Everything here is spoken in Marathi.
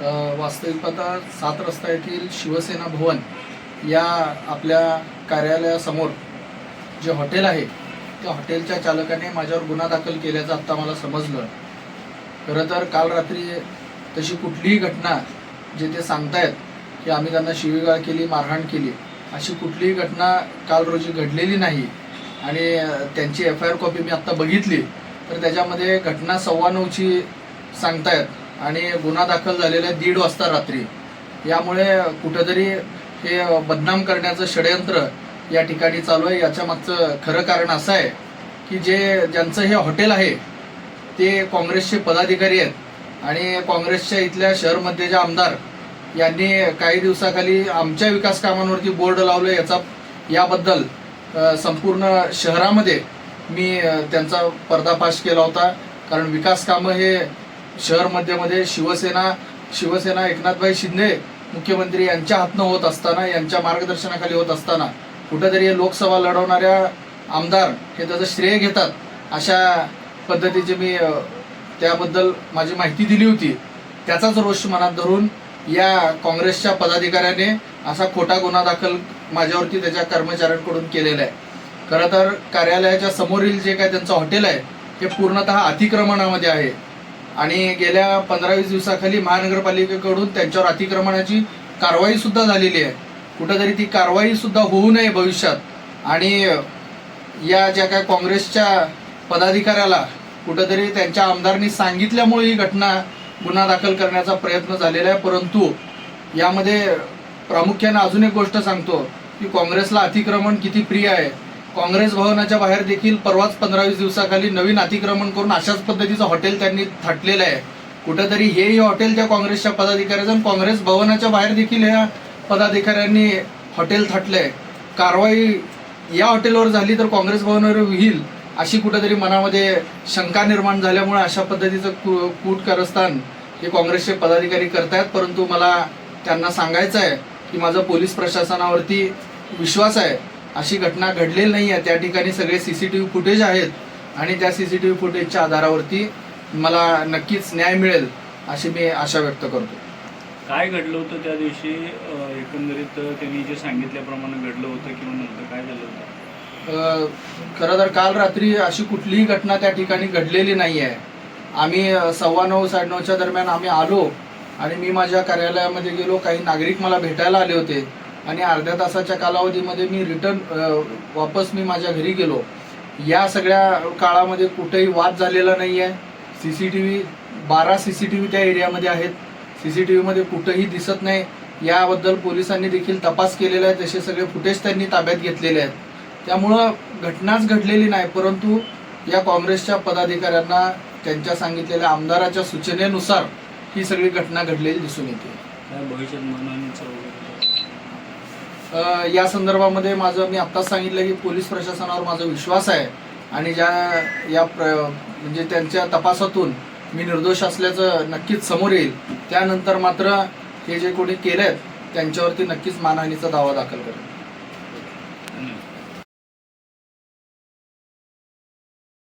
वास्तविकता सात रस्ता येथील शिवसेना भवन या आपल्या कार्यालयासमोर जे हॉटेल आहे त्या हॉटेलच्या चालकाने माझ्यावर गुन्हा दाखल केल्याचं आत्ता मला समजलं. खरं तर काल रात्री तशी कुठलीही घटना जे ते सांगतायत की आम्ही त्यांना शिवीगाळ केली मारहाण केली अशी कुठलीही घटना काल रोजी घडलेली नाही आणि त्यांची एफ आय आर कॉपी मी आत्ता बघितली. तर त्याच्यामध्ये घटना सव्वा नऊची सांगतायत. आणि गुन्हा दाखल झालेला आहे दीड वाजता रात्री. यामुळे कुठंतरी हे बदनाम करण्याचं षडयंत्र या ठिकाणी चालू आहे. याच्या मागचं खरं कारण असं आहे की जे ज्यांचं हे हॉटेल आहे ते काँग्रेसचे पदाधिकारी आहेत. आणि काँग्रेसच्या इथल्या शहरमध्ये जे आमदार यांनी काही दिवसाखाली आमच्या विकास कामांवरती बोर्ड लावलं याचा याबद्दल संपूर्ण शहरामध्ये मी त्यांचा पर्दाफाश केला होता. कारण विकास कामं हे शहर मध्यमध्ये शिवसेना शिवसेना एकनाथभाई शिंदे मुख्यमंत्री यांच्या हातनं होत असताना यांच्या मार्गदर्शनाखाली होत असताना कुठेतरी हे लोकसभा लढवणाऱ्या आमदार हे त्याचं श्रेय घेतात. अशा पद्धतीचे मी त्याबद्दल माझी माहिती दिली होती. त्याचाच रोष मनात धरून या काँग्रेसच्या पदाधिकाऱ्याने असा खोटा गुन्हा दाखल माझ्यावरती त्याच्या कर्मचाऱ्यांकडून केलेला आहे. खरं तर कार्यालयाच्या समोरील जे काय त्यांचं हॉटेल आहे हे पूर्णतः अतिक्रमणामध्ये आहे. आणि गेल्या पंधरा वीस दिवसाखाली महानगरपालिकेकडून त्यांच्यावर अतिक्रमणाची कारवाई सुद्धा झालेली आहे. कुठंतरी ती कारवाई सुद्धा होऊ नये भविष्यात. आणि या ज्या काय काँग्रेसच्या पदाधिकाऱ्याला कुठंतरी त्यांच्या आमदारांनी सांगितल्यामुळे ही घटना गुन्हा दाखल करण्याचा प्रयत्न झालेला आहे. परंतु यामध्ये प्रामुख्यानं अजून एक गोष्ट सांगतो की काँग्रेसला अतिक्रमण किती प्रिय आहे. काँग्रेस भवनाच्या बाहेर देखील परवाच पंधरा वीस दिवसाखाली नवीन अतिक्रमण करून अशाच पद्धतीचं हॉटेल त्यांनी थाटलेलं आहे. कुठंतरी हेही हॉटेल त्या काँग्रेसच्या पदाधिकाऱ्याचं आणि काँग्रेस भवनाच्या बाहेर देखील ह्या पदाधिकाऱ्यांनी हॉटेल थाटलंय. कारवाई या हॉटेलवर झाली तर काँग्रेस भवनावर होईल अशी कुठेतरी मनामध्ये शंका निर्माण झाल्यामुळे अशा पद्धतीचं कू कूट कारस्थान हे काँग्रेसचे पदाधिकारी करतायत. परंतु मला त्यांना सांगायचं आहे की माझा पोलीस प्रशासनावरती विश्वास आहे. अशी घटना घडलेली नाही आहे त्या ठिकाणी सगळे C C T V footage आहेत आणि त्या सी सी टी व्ही फुटेजच्या आधारावरती मला नक्कीच न्याय मिळेल अशी मी आशा व्यक्त करतो. काय घडलं होतं त्या दिवशी? एकंदरीत त्यांनी जे सांगितल्याप्रमाणे घडलं होतं किंवा नंतर काय झालं होतं? खरं तर काल रात्री अशी कुठलीही घटना त्या ठिकाणी घडलेली नाही आहे आम्ही सव्वा नऊ साडेनऊच्या दरम्यान आम्ही आलो आणि मी माझ्या कार्यालयामध्ये गेलो. काही नागरिक मला भेटायला आले होते. आणि अर्ध्या तासाच्या कालावधीमध्ये मी रिटर्न वापस मी माझ्या घरी गेलो. या सगळ्या काळामध्ये कुठेही वाद झालेला नाही आहे सी सी टी व्ही बारा सी सी टी व्ही त्या एरियामध्ये आहेत. सी सी टी व्हीमध्ये कुठंही दिसत नाही. याबद्दल पोलिसांनी देखील तपास केलेला आहे. तसे सगळे फुटेज त्यांनी ताब्यात घेतलेले आहेत. त्यामुळं घटनाच घडलेली नाही परंतु या काँग्रेसच्या पदाधिकाऱ्यांना त्यांच्या सांगितलेल्या आमदाराच्या सूचनेनुसार ही सगळी घटना घडलेली दिसून येते. भविष्यात या संदर्भामध्ये माझं मी आत्ताच सांगितलं की पोलीस प्रशासनावर माझा विश्वास आहे. आणि ज्या या प्र म्हणजे त्यांच्या तपासातून मी निर्दोष असल्याचं नक्कीच समोर येईल. त्यानंतर मात्र हे जे कोणी केलेत त्यांच्यावरती नक्कीच मानहानीचा दावा दाखल करेल